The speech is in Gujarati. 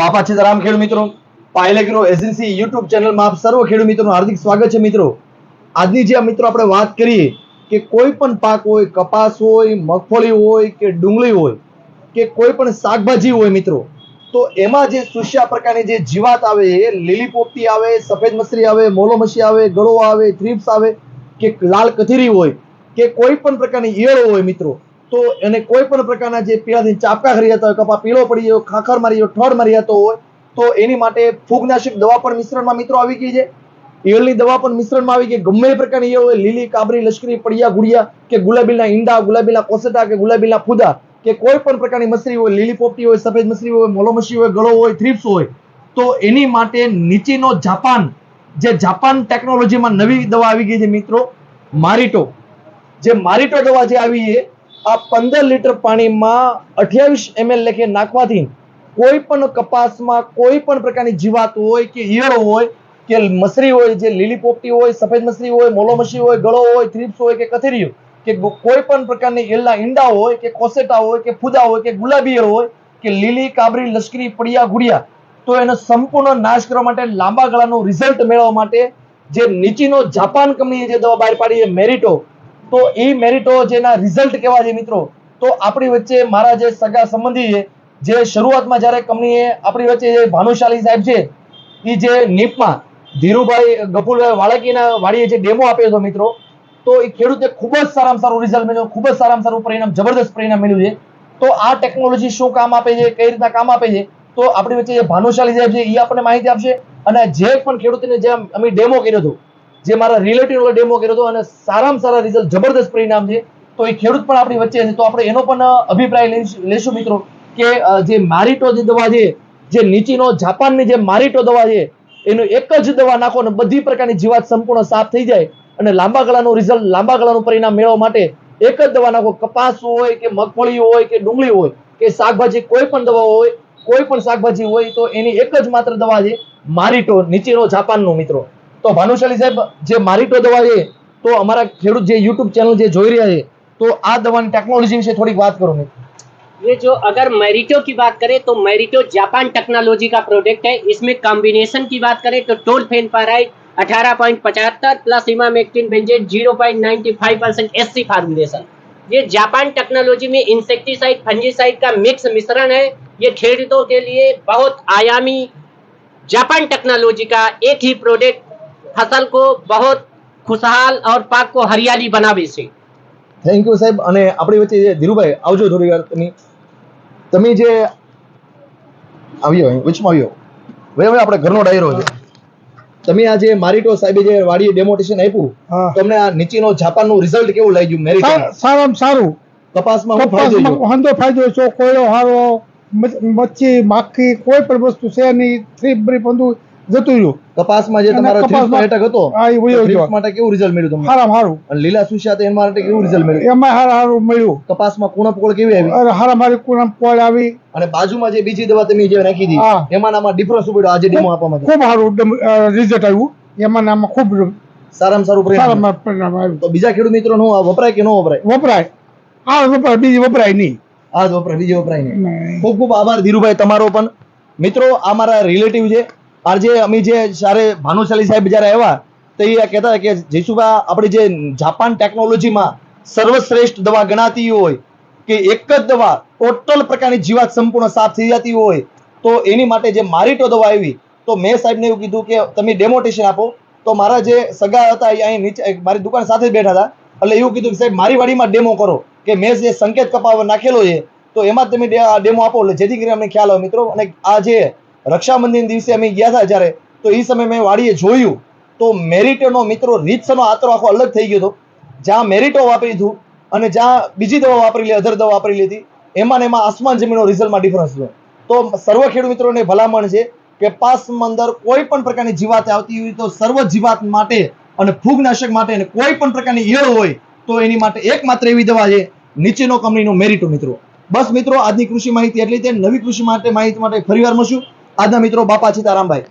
બાપા સીતારામ ખેડૂત મિત્રો પાયલેગ્રો એજન્સી યુટ્યુબ ચેનલમાં આપ સર્વ ખેડૂત મિત્રોનું હાર્દિક સ્વાગત છે મિત્રો. આજની જે મિત્રો આપણે વાત કરીએ કે કોઈ પણ પાક હોય, કપાસ હોય, મગફળી હોય કે ડુંગળી હોય, કે કોઈ પણ શાકભાજી હોય મિત્રો, તો એમાં જે સુષ્યા પ્રકારની જે જીવાત આવે એ લીલી પોપટી આવે, સફેદ મસરી આવે, મોલો મસી આવે, ગળો આવે થ્રીપ્સ આવે, કે લાલ કથીરી હોય, કે કોઈ પણ પ્રકારની ઈયળો હોય મિત્રો તો એને કોઈ પણ પ્રકારના જે પીળાથી ચાપકા કરી જતા હોય કપા પીળો પડી ગયો ખાખર મારી ગયો ઠોડ મારી જતો હોય, તો એની માટે ફૂગનાશક દવા પણ મિશ્રણમાં મિત્રો આવી ગઈ છે. ઈયળની દવા પણ મિશ્રણમાં આવી ગઈ. ગમે પ્રકારની હોય, લીલી, કાબરી, લશ્કરી, પડિયા, ગુડિયા, કે ગુલાબીના ઈંડા ગુલાબીના કોસટા, કે ગુલાબીના ફૂદા, કે કોઈ પણ પ્રકારની મસરી હોય, લીલી પોપટી હોય, સફેદ મસરી હોય મોલોમસી હોય, ગળો હોય, થ્રીપ્સ હોય, તો એની માટે નીચેનો જાપાન, જે જાપાન ટેકનોલોજીમાં નવી દવા આવી ગઈ છે મિત્રો, મારીટો. જે મારીટો દવા જે આવી છે આ પંદર લીટર પાણીમાં અઠ્યાવીસ એમએલ લેખે નાખવાથી કોઈ પણ કપાસમાં કોઈ પણ પ્રકારની જીવાત હોય કે ઈયળો હોય, કે મસરી હોય, જે લીલી પોપટી હોય, સફેદ મસરી હોય, મોલો મસરી હોય, ગળો હોય, થ્રીપ્સ હોય કે કથેરી કે કોઈ પણ પ્રકારની ઈયળના ઈંડા હોય, કે કોસેટા હોય, કે ફૂદા હોય, કે ગુલાબી હોય, કે લીલી, કાબરી, લશ્કરી, પડિયા, ગુડિયા, તો એનો સંપૂર્ણ નાશ કરવા માટે લાંબા ગાળાનું રિઝલ્ટ મેળવવા માટે જે નીચીનો જાપાન કંપનીએ જે દવા બહાર પાડી છે, મેરિટો તો એ મેરિટો જેના રિઝલ્ટ કેવા છે મિત્રો, તો આપણી વચ્ચે મારા જે સગા સંબંધી છે, જે શરૂઆતમાં જ્યારે કંપનીએ આપણી વચ્ચે જે ભાનુશાલી સાહેબ છે એ જે નીપમાં ધીરુભાઈ ગફુલભાઈ વાળકીના વાડીએ જે ડેમો આપ્યો હતો મિત્રો, તો એ ખેડૂતે ખૂબ જ સારામાં સારું રિઝલ્ટ મેળવ્યું ખૂબ જ સારામાં સારું પરિણામ, જબરદસ્ત પરિણામ મેળવ્યું છે. તો આ ટેકનોલોજી શું કામ આપે છે, કઈ રીતના કામ આપે છે, તો આપણી વચ્ચે જે ભાનુશાલી સાહેબ છે એ આપણને માહિતી આપશે. અને જે પણ ખેડૂતને જે અમે ડેમો કર્યો હતો જે મારા રિલેટિવ ડેમો કર્યો હતો અને સારામાં સારા રિઝલ્ટ જબરદસ્ત પરિણામ છે. તો એ ખેડૂત પણ આપણી વચ્ચે છે. તો આપણે એનો પણ અભિપ્રાય લેશું મિત્રો કે જે મારીટો જે દવા છે, જે નીચીનો જાપાનની જે મારીટો દવા છે, એનું એક જ દવા નાખો અને બધી પ્રકારની જીવાત સંપૂર્ણ સાફ થઈ જાય અને લાંબા ગાળાનું રિઝલ્ટ લાંબા ગાળાનું પરિણામ મેળવવા માટે એક જ દવા નાખો. કપાસ હોય કે મગફળી હોય કે ડુંગળી હોય કે શાકભાજી કોઈ પણ દવા હોય, કોઈ પણ શાકભાજી હોય તો એની એક જ માત્ર દવા છે મારીટો, નીચેનો જાપાનનો મિત્રો. તો ભાનુશાલી સાહેબ જે મારિટો દવા છે તો અમારા ખેડૂત જે યુટ્યુબ ચેનલ જે જોઈ રહ્યા છે તો આ દવાની ટેકનોલોજી વિશે થોડીક વાત કરો મિત્રો ये जो अगर मैरिटो की बात करें तो मैरिटो जापान टेक्नोलॉजी का प्रोडक्ट है इसमें कॉम्बिनेशन की बात करें तो टोल फेन पाराइट अठारह पॉइंट पचहत्तर plus emamectin benzoate zero point ninety five percent S C formulation ये जापान टेक्नोलॉजी में इंसेक्टिसाइड फंजीसाइड का मिक्स मिश्रण है ये खेडूतों के लिए बहुत आयामी जापान टेक्नोलॉजी का एक ही प्रोडक्ट ફસલ કો બહુત ખુશહાલ ઓર પાક કો હરિયાલી બનાવે છે. થેન્ક યુ સાહેબ. અને આપણી વચ્ચે ધીરુભાઈ આવજો થોડી વાર તમે. તમે જે આવ્યો વચમાં આવ્યો? હવે હવે આપણે ઘરનો ડાયરો છે. તમે આ જે મારીટો સાહેબે જે વાડીએ ડેમોટેશન આપ્યું તમને આ નીચેનો જાપાનનું રિઝલ્ટ કેવું લાગ્યું મેરિટ સારામાં સારું. કપાસમાં ફાયદો ફાયદો છો કોયડો હારો મચ્છી માખી કોઈ પણ વસ્તુ છે નહીં. થ્રી બધું જતું રહ્યું. કપાસમાં જે તમારો ત્રીસ હતો હા, એ વયો તો થ્રીપ્સ ગયો. માટે કેવું રિઝલ્ટ મળ્યું તમને? હારામ હારું. અને લીલા સુશિયા હતા એના માટે કેવું રિઝલ્ટ મળ્યું? એમાં હારા હારું મળ્યું. કપાસમાં કુણપકોળ કેવી આવી? અરે હારા મારી કુણામ પોળ આવી. અને બાજુમાં જે બીજી દવા તમે જે નાખી હા. એમાં આમાં ડિફરન્સ શું આજે ડેમો આપવામાં ખૂબ સારું રિઝલ્ટ આવ્યું. એમાં આમાં ખૂબ સારામાં સારું પરિણામ આવ્યું. તો બીજા ખેડૂત મિત્રો નો વપરાય કે ન વપરાય? વપરાય. આ વપરાય બીજી વપરાય નહીં. આ જ વપરાય બીજી વપરાય નહીં. નહીં. ખૂબ ખૂબ આભાર ધીરુભાઈ તમારો પણ. મિત્રો આ મારા રિલેટિવ છે. આજે અમે જે જ્યારે ભાનુશાલી સાહેબ જ્યારે આવ્યા, તો એ કહેતા કે જયસુભા, આપણી જે જાપાન ટેકનોલોજીમાં સર્વશ્રેષ્ઠ દવા ગણાતી હોય કે એક જ દવા ટોટલ પ્રકારની જીવાત સંપૂર્ણ સાફ થઈ જતી હોય, તો એની માટે જે મારીટો દવા આવી, તો મેં સાહેબને એવું કીધું કે તમે ડેમોટેશન આપો. તો મારા જે સગા હતા એ અહીં નીચે મારી દુકાન સાથે બેઠા હતા. એટલે એવું કીધું કે સાહેબ, મારી વાડીમાં ડેમો કરો, કે મેં જે સંકેત કપાવવા નાખેલો છે, તો એમાં તમે ડેમો આપો. એટલે જેથી કરીને અમને ખ્યાલ આવે મિત્રો. અને આ જે રક્ષાબંધન દિવસે અમે ગયા હતા જ્યારે, તો એ સમયે મેં વાડીએ જોયું, તો મેરિટોનો મિત્રો રીતસરનો આતરો આખો અલગ થઈ ગયો હતો. જ્યાં મેરિટો વાપરી હતું અને જ્યાં બીજી દવા વાપરી લે, અધર દવા વાપરી લીધી, એમાં ને એમાં આસમાન જમીનનો રિઝલ્ટમાં ડિફરન્સ હતો તો સર્વ ખેડૂત મિત્રોને ભલામણ છે કે પાસમાં અંદર કોઈ પણ પ્રકારની જીવાત આવતી હોય તો સર્વ જીવાત માટે અને ફૂગનાશક માટે અને કોઈ પણ પ્રકારની ઈયળ હોય તો એની માટે એકમાત્ર એવી દવા છે નીચેનો કંપનીનો મેરિટો, મિત્રો. બસ મિત્રો, આજની કૃષિ માહિતી એટલી તે નવી કૃષિ માટે માહિતી માટે ફરીવાર મળશું. આજના મિત્રો બાપા સીતારામભાઈ.